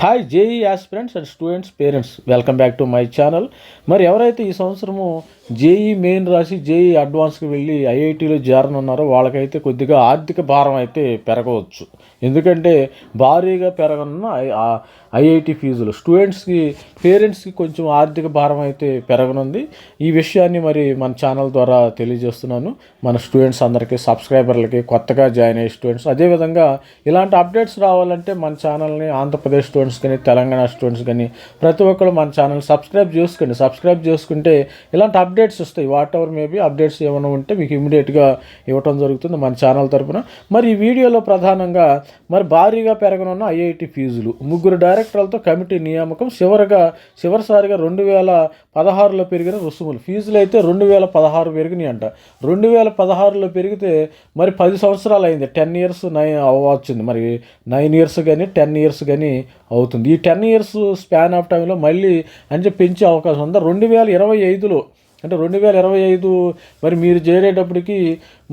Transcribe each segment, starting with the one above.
Hi JEE aspirants and students parents welcome back to my channel మరి ఎవరైతే ఈ సంవత్సరము జేఈ మెయిన్ రాసి జేఈ అడ్వాన్స్కి వెళ్ళి ఐఐటీలో చేరనున్నారో వాళ్ళకైతే కొద్దిగా ఆర్థిక భారం అయితే పెరగవచ్చు. ఎందుకంటే భారీగా పెరగనున్న ఐఐటి ఫీజులు. స్టూడెంట్స్కి పేరెంట్స్కి కొంచెం ఆర్థిక భారం అయితే పెరగనుంది. ఈ విషయాన్ని మరి మన ఛానల్ ద్వారా తెలియజేస్తున్నాను. మన స్టూడెంట్స్ అందరికీ సబ్స్క్రైబర్లకి కొత్తగా జాయిన్ అయ్యే స్టూడెంట్స్. అదేవిధంగా ఇలాంటి అప్డేట్స్ రావాలంటే మన ఛానల్ని ఆంధ్రప్రదేశ్ స్టూడెంట్స్ కానీ తెలంగాణ స్టూడెంట్స్ కానీ ప్రతి ఒక్కరు మన ఛానల్ సబ్స్క్రైబ్ చేసుకోండి సబ్స్క్రైబ్ చేసుకుంటే ఇలాంటి అప్డేట్ అప్డేట్స్ వస్తాయి. వాట్ ఎవర్ మేబీ అప్డేట్స్ ఏమైనా ఉంటే మీకు ఇమీడియట్గా ఇవ్వటం జరుగుతుంది మన ఛానల్ తరపున. మరి ఈ వీడియోలో ప్రధానంగా మరి భారీగా పెరగనున్న ఐఐటి ఫీజులు. ముగ్గురు డైరెక్టర్లతో కమిటీ నియామకం చివరగా చివరిసారిగా రెండు వేల పదహారులో పెరిగిన రుసుములు. ఫీజులు అయితే రెండు వేల పదహారు పెరిగినాయి అంట. రెండు వేల పదహారులో పెరిగితే మరి పది సంవత్సరాలు అయింది. టెన్ ఇయర్స్ నైన్ అవ్వచ్చింది. మరి నైన్ ఇయర్స్ కానీ టెన్ ఇయర్స్ కానీ అవుతుంది. ఈ టెన్ ఇయర్స్ స్పాన్ ఆఫ్ టైంలో మళ్ళీ అంటే పెంచే అవకాశం ఉందా. రెండు వేల ఇరవై ఐదులో అంటే రెండు వేల ఇరవై ఐదు మరి మీరు చేరేటప్పటికి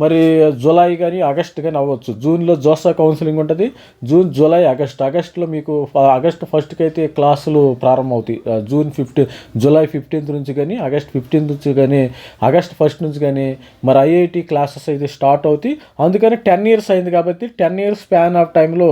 మరి జూలై కానీ ఆగస్ట్ కానీ అవ్వచ్చు. జూన్లో జోసా కౌన్సిలింగ్ ఉంటుంది. June July August. ఆగస్ట్లో మీకు ఆగస్ట్ ఫస్ట్కి అయితే క్లాసులు ప్రారంభమవుతాయి. జూన్ ఫిఫ్టీన్ జూలై ఫిఫ్టీన్త్ నుంచి కానీ ఆగస్ట్ ఫిఫ్టీన్త్ నుంచి కానీ ఆగస్ట్ ఫస్ట్ నుంచి కానీ మరి ఐఐటి క్లాసెస్ అయితే స్టార్ట్ అవుతాయి. అందుకని టెన్ ఇయర్స్ అయింది కాబట్టి టెన్ ఇయర్స్ స్పాన్ ఆఫ్ టైంలో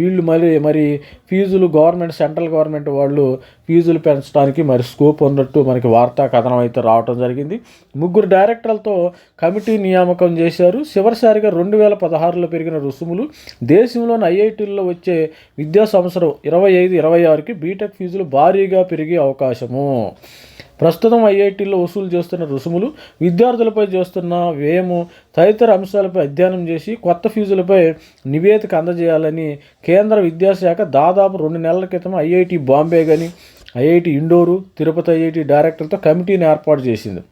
వీళ్ళు మరి మరి ఫీజులు గవర్నమెంట్ సెంట్రల్ గవర్నమెంట్ వాళ్ళు ఫీజులు పెంచడానికి మరి స్కోప్ ఉన్నట్టు మనకి వార్తా కథనం అయితే రావటం రావడం జరిగింది. ముగ్గురు డైరెక్టర్లతో కమిటీ నియామకం చేశారు. చివరిసారిగా రెండు వేల పదహారులో పెరిగిన రుసుములు దేశంలోని ఐఐటీల్లో వచ్చే విద్యా సంవత్సరం ఇరవై ఐదు ఇరవై ఆరుకి బీటెక్ ఫీజులు భారీగా పెరిగే అవకాశము. ప్రస్తుతం ఐఐటీల్లో వసూలు చేస్తున్న రుసుములు విద్యార్థులపై చేస్తున్న వ్యయము తదితర అంశాలపై అధ్యయనం చేసి కొత్త ఫీజులపై నివేదిక అందజేయాలని కేంద్ర విద్యాశాఖ దాదాపు రెండు నెలల క్రితం ఐఐటి బాంబే కానీ ఐఐటి ఇండోరు తిరుపతి ఐఐటి డైరెక్టర్తో కమిటీని ఏర్పాటు చేసింది.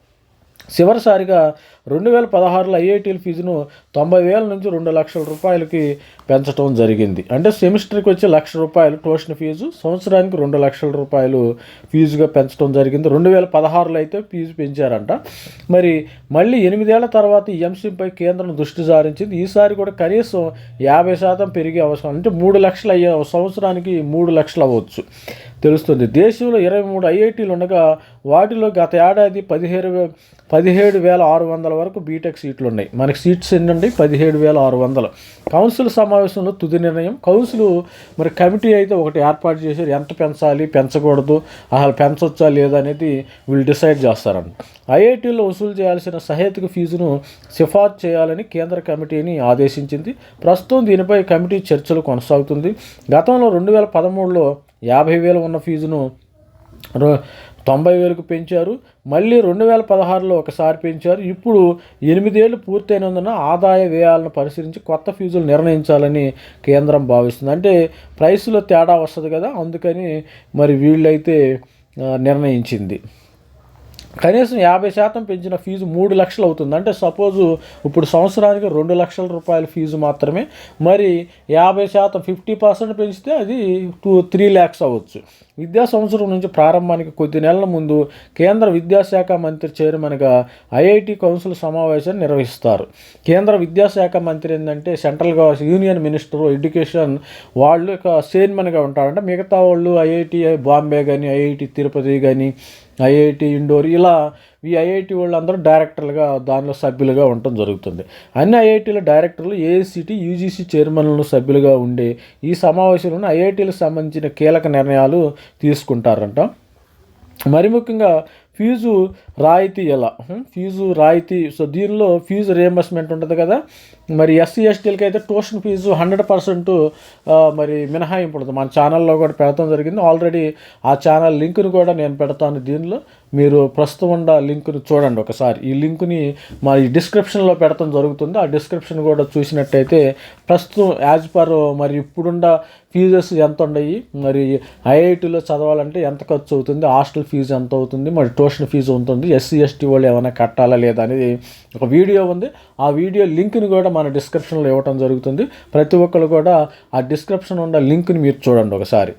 చివరిసారిగా రెండు వేల పదహారులో ఐఐటీల ఫీజును తొంభై వేల నుంచి రెండు లక్షల రూపాయలకి పెంచడం జరిగింది. అంటే సెమిస్టర్కి వచ్చి లక్ష రూపాయలు ట్యూషన్ ఫీజు సంవత్సరానికి రెండు లక్షల రూపాయలు ఫీజుగా పెంచడం జరిగింది. రెండు వేల పదహారులో అయితే ఫీజు పెంచారంట. మరి మళ్ళీ ఎనిమిదేళ్ళ తర్వాత ఈ ఎంసీపై కేంద్రం దృష్టి సారించింది. ఈసారి కూడా కనీసం యాభై శాతం పెరిగే అవసరం అంటే మూడు లక్షలు అయ్యే సంవత్సరానికి మూడు లక్షలు అవ్వచ్చు తెలుస్తుంది. దేశంలో ఇరవై మూడు ఐఐటీలు ఉండగా వాటిలో గత ఏడాది పదిహేడు వే- పదిహేడు వేల ఆరు వందల వరకు బీటెక్ సీట్లు ఉన్నాయి మనకి సీట్స్ ఎన్ని ఉన్నాయి పదిహేడు వేల ఆరు వందలు. కౌన్సిల్ సమావేశంలో తుది నిర్ణయం. కౌన్సిల్ మరి కమిటీ అయితే ఒకటి ఏర్పాటు చేశారు. ఎంత పెంచాలి పెంచకూడదు అసలు పెంచొచ్చా లేదా అనేది వీళ్ళు డిసైడ్ చేస్తారంట. ఐఐటీలో వసూలు చేయాల్సిన సహేతుక ఫీజును సిఫార్సు చేయాలని కేంద్ర కమిటీని ఆదేశించింది. ప్రస్తుతం దీనిపై కమిటీ చర్చలు కొనసాగుతుంది. గతంలో రెండు వేల పదమూడులో యాభై వేలు ఉన్న ఫీజును తొంభై వేలకు పెంచారు. మళ్ళీ రెండు వేల పదహారులో ఒకసారి పెంచారు. ఇప్పుడు ఎనిమిదేళ్ళు పూర్తయినందున ఆదాయ వ్యయాలను పరిశీలించి కొత్త ఫీజులు నిర్ణయించాలని కేంద్రం భావిస్తుంది. అంటే ప్రైస్లో తేడా వస్తుంది కదా అందుకని మరి వీళ్ళైతే నిర్ణయించింది. కనీసం యాభై శాతం పెంచిన ఫీజు మూడు లక్షలు అవుతుంది. అంటే సపోజు ఇప్పుడు సంవత్సరానికి రెండు లక్షల రూపాయల ఫీజు మాత్రమే. మరి యాభై శాతం ఫిఫ్టీ పర్సెంట్ పెంచితే అది టూ త్రీ ల్యాక్స్ అవ్వచ్చు. విద్యా సంవత్సరం నుంచి ప్రారంభానికి కొద్ది నెలల ముందు కేంద్ర విద్యాశాఖ మంత్రి చైర్మన్గా ఐఐటి కౌన్సిల్ సమావేశాన్ని నిర్వహిస్తారు. కేంద్ర విద్యాశాఖ మంత్రి ఏంటంటే సెంట్రల్ గవ యూనియన్ మినిస్టర్ ఎడ్యుకేషన్ వాళ్ళు ఇక చైర్మన్గా ఉంటారంట. మిగతా వాళ్ళు ఐఐటి బాంబే కానీ ఐఐటి తిరుపతి కానీ ఐఐటి ఇండోర్ ఇలా ఈ ఐఐటి వాళ్ళందరూ డైరెక్టర్లుగా దానిలో సభ్యులుగా ఉండటం జరుగుతుంది. అన్ని ఐఐటీల డైరెక్టర్లు ఏఐసిటి యూజీసీ చైర్మన్లు సభ్యులుగా ఉండే ఈ సమావేశంలో ఐఐటీలకు సంబంధించిన కీలక నిర్ణయాలు తీసుకుంటారంట. మరి ముఖ్యంగా ఫీజు రాయితీ ఎలా? ఫీజు రాయితీ. సో దీనిలో ఫీజు రియంబర్స్మెంట్ ఉంటుంది కదా. మరి ఎస్సీ ఎస్టీలకి అయితే ట్యూషన్ ఫీజు హండ్రెడ్ పర్సెంట్ మరి మినహాయింపు ఉంటుంది మన ఛానల్లో కూడా పెడతాం జరిగింది. ఆల్రెడీ ఆ ఛానల్ లింక్ను కూడా నేను పెడతాను దీనిలో. మీరు ప్రస్తుతం ఉన్న లింక్ను చూడండి ఒకసారి. ఈ లింక్ని మా ఈ డిస్క్రిప్షన్లో పెడతాం జరుగుతుంది. ఆ డిస్క్రిప్షన్ కూడా చూసినట్టయితే ప్రస్తుతం యాజ్ పర్ మరి ఇప్పుడున్న ఫీజెస్ ఎంత ఉన్నాయి మరి ఐఐటీలో చదవాలంటే ఎంత ఖర్చు అవుతుంది? హాస్టల్ ఫీజు ఎంత అవుతుంది? మరి ట్యూషన్ ఫీజు ఉంటుంది ఎస్సీ ఎస్టీ వాళ్ళు ఏమైనా కట్టాలా లేదా అనేది ఒక వీడియో ఉంది. ఆ వీడియో లింక్ని కూడా మన డిస్క్రిప్షన్లో ఇవ్వటం జరుగుతుంది. ప్రతి ఒక్కరు కూడా ఆ డిస్క్రిప్షన్ ఉన్న లింక్ని మీరు చూడండి ఒకసారి.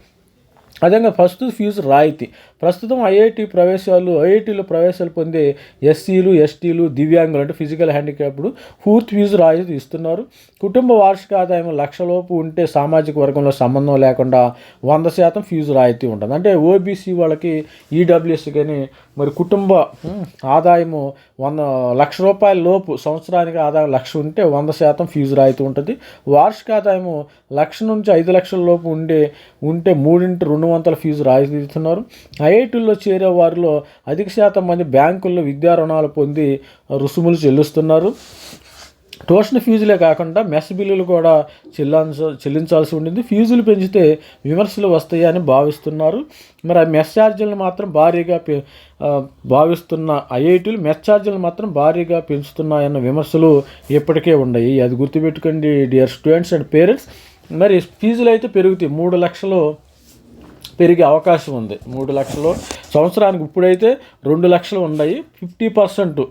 అదేవిధంగా ఫస్ట్ ఫీజు రాయితీ. ప్రస్తుతం ఐఐటి ప్రవేశాలు ఐఐటీలో ప్రవేశాలు పొందే ఎస్సీలు ఎస్టీలు దివ్యాంగులు అంటే ఫిజికల్ హ్యాండిక్యాప్డ్ పూర్తి ఫీజు రాయితీ ఇస్తున్నారు. కుటుంబ వార్షిక ఆదాయం లక్షలోపు ఉంటే సామాజిక వర్గంలో సంబంధం లేకుండా వంద శాతం ఫీజు రాయితీ ఉంటుంది. అంటే ఓబీసీ వాళ్ళకి ఈడబ్ల్యూఎస్ కానీ మరి కుటుంబ ఆదాయము వంద లక్ష రూపాయల లోపు సంవత్సరానికి ఆదాయం లక్ష ఉంటే వంద శాతం ఫీజు రాయితీ ఉంటుంది. వార్షిక ఆదాయము లక్ష నుంచి ఐదు లక్షల లోపు ఉండే ఉంటే మూడింటి రెండు వందల ఫీజు రాయితీ ఇస్తున్నారు. ఐఐటీల్లో చేరే వారిలో అధిక శాతం మంది బ్యాంకుల్లో విద్యా రుణాలు పొంది రుసుములు చెల్లిస్తున్నారు. ట్యూషన్ ఫీజులే కాకుండా మెస్ బిల్లులు కూడా చెల్లించ చెల్లించాల్సి ఉండింది. ఫీజులు పెంచితే విమర్శలు వస్తాయని భావిస్తున్నారు. మరి ఆ మెస్ ఛార్జీలను మాత్రం భారీగా భావిస్తున్న ఐఐటీలు మెస్ ఛార్జీలు మాత్రం భారీగా పెంచుతున్నాయన్న విమర్శలు ఇప్పటికే ఉన్నాయి. అది గుర్తుపెట్టుకోండి డియర్ స్టూడెంట్స్ అండ్ పేరెంట్స్. మరి ఫీజులు అయితే పెరుగుతాయి. మూడు లక్షలు పెరిగే అవకాశం ఉంది. మూడు లక్షలు సంవత్సరానికి ఇప్పుడైతే రెండు లక్షలు ఉన్నాయి. ఫిఫ్టీ పర్సెంట్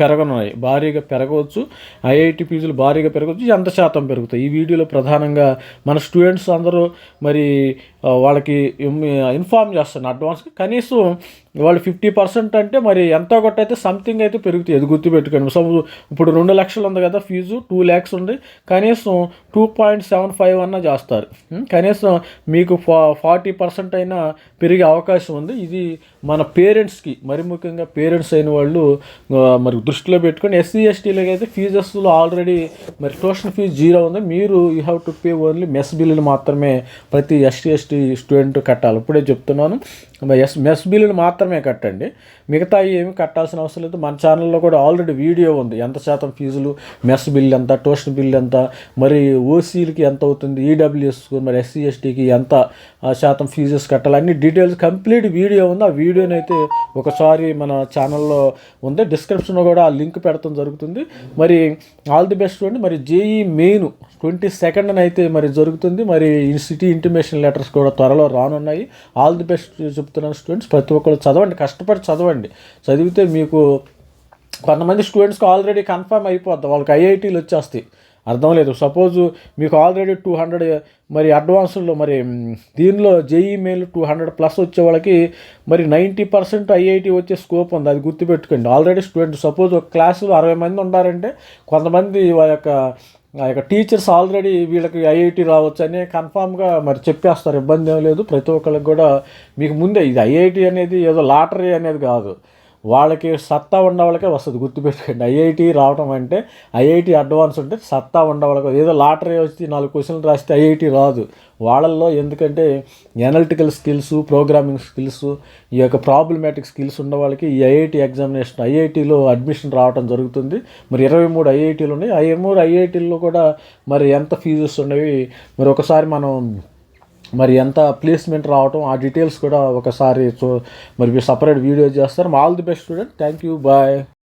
పెరగనున్నాయి. భారీగా పెరగవచ్చు. ఐఐటి ఫీజులు భారీగా పెరగవచ్చు. ఎంత శాతం పెరుగుతాయి. ఈ వీడియోలో ప్రధానంగా మన స్టూడెంట్స్ అందరూ మరి వాళ్ళకి ఇన్ఫామ్ ఇన్ఫార్మ్ చేస్తాను అడ్వాన్స్గా. కనీసం వాళ్ళు ఫిఫ్టీ పర్సెంట్ అంటే మరి ఎంతో కొట్ట అయితే సంథింగ్ అయితే పెరుగుతాయి. అది గుర్తుపెట్టుకోండి. సో ఇప్పుడు రెండు లక్షలు ఉంది కదా ఫీజు టూ ల్యాక్స్ ఉంది. కనీసం టూ పాయింట్ సెవెన్ ఫైవ్ అన్న చేస్తారు. కనీసం మీకు ఫా ఫార్టీ పర్సెంట్ అయినా పెరిగే అవకాశం ఉంది. ఇది మన పేరెంట్స్కి మరి ముఖ్యంగా పేరెంట్స్ అయిన వాళ్ళు మరి దృష్టిలో పెట్టుకొని ఎస్సీ ఎస్టీలకి అయితే ఫీజెస్లో ఆల్రెడీ మరి ట్యూషన్ ఫీజు జీరో ఉంది. మీరు you have to pay only mess బిల్లులు మాత్రమే ప్రతి ఎస్టీ ఎస్టీ స్టూడెంట్ కట్టాలి. ఇప్పుడే చెప్తున్నాను. ఎస్ మెస్ బిల్లులు మాత్రమే కట్టండి. మిగతా ఏమి కట్టాల్సిన అవసరం లేదు. మన ఛానల్లో కూడా ఆల్రెడీ వీడియో ఉంది. ఎంత శాతం ఫీజులు మెస్ బిల్ ఎంత ట్యూషన్ బిల్ ఎంత మరి ఓసీలకి ఎంత అవుతుంది ఈడబ్ల్యూఎస్ మరి ఎస్సీ ఎస్టీకి ఎంత శాతం ఫీజెస్ కట్టాలి అన్ని డీటెయిల్స్ కంప్లీట్ వీడియో ఉంది. ఆ వీడియోని అయితే ఒకసారి మన ఛానల్లో ఉంది. డిస్క్రిప్షన్లో కూడా ఆ లింక్ పెడతాం జరుగుతుంది. మరి ఆల్ ది బెస్ట్ చూడండి. మరి జేఈ మెయిన్ ట్వంటీ సెకండ్ అయితే మరి జరుగుతుంది. మరి సిటీ ఇంటిమేషన్ లెటర్స్ కూడా త్వరలో రానున్నాయి. ఆల్ ది బెస్ట్ చెప్తున్నాను స్టూడెంట్స్ ప్రతి ఒక్కరు చదవండి. కష్టపడి చదవండి. చదివితే మీకు కొంతమంది స్టూడెంట్స్కి ఆల్రెడీ కన్ఫర్మ్ అయిపోద్ది. వాళ్ళకి ఐఐటీలు వచ్చేస్తాయి. అర్థం లేదు. సపోజ్ మీకు ఆల్రెడీ టూ హండ్రెడ్ మరి అడ్వాన్స్లో మరి దీనిలో JEE main two hundred plus వచ్చే వాళ్ళకి మరి నైంటీ పర్సెంట్ ఐఐటి వచ్చే స్కోప్ ఉంది. అది గుర్తుపెట్టుకోండి. ఆల్రెడీ స్టూడెంట్ సపోజ్ ఒక క్లాసులో అరవై మంది ఉన్నారంటే కొంతమంది వాళ్ళ యొక్క ఆ యొక్క టీచర్స్ ఆల్రెడీ వీళ్ళకి ఐఐటి రావచ్చు అని కన్ఫామ్గా మరి చెప్పేస్తారు. ఇబ్బంది ఏం లేదు. ప్రతి ఒక్కరికి కూడా మీకు ముందే ఇది ఐఐటి అనేది ఏదో లాటరీ అనేది కాదు. వాళ్ళకి సత్తా ఉన్న వాళ్ళకే వస్తుంది. గుర్తుపెట్టుకోండి ఐఐటి రావడం అంటే ఐఐటి అడ్వాన్స్ ఉంటే సత్తా ఉన్న వాళ్ళకి ఏదో లాటరీ వచ్చి నాలుగు క్వశ్చన్లు రాస్తే ఐఐటి రాదు. వాళ్ళల్లో ఎందుకంటే ఎనలిటికల్ స్కిల్స్ ప్రోగ్రామింగ్ స్కిల్స్ ఈ యొక్క ప్రాబ్లమాటిక్ స్కిల్స్ ఉన్న వాళ్ళకి ఈ ఐఐటి ఎగ్జామినేషన్ ఐఐటిలో అడ్మిషన్ రావడం జరుగుతుంది. మరి ఇరవై మూడు ఐఐటీలు ఉన్నాయి. ఇరవై మూడు ఐఐటీల్లో కూడా మరి ఎంత ఫీజెస్ ఉన్నవి మరి ఒకసారి మనం మరి ఎంత ప్లేస్మెంట్ రావటం ఆ డీటెయిల్స్ కూడా ఒకసారి చూ మరి సపరేట్ వీడియో చేస్తారు. All the best student thank you bye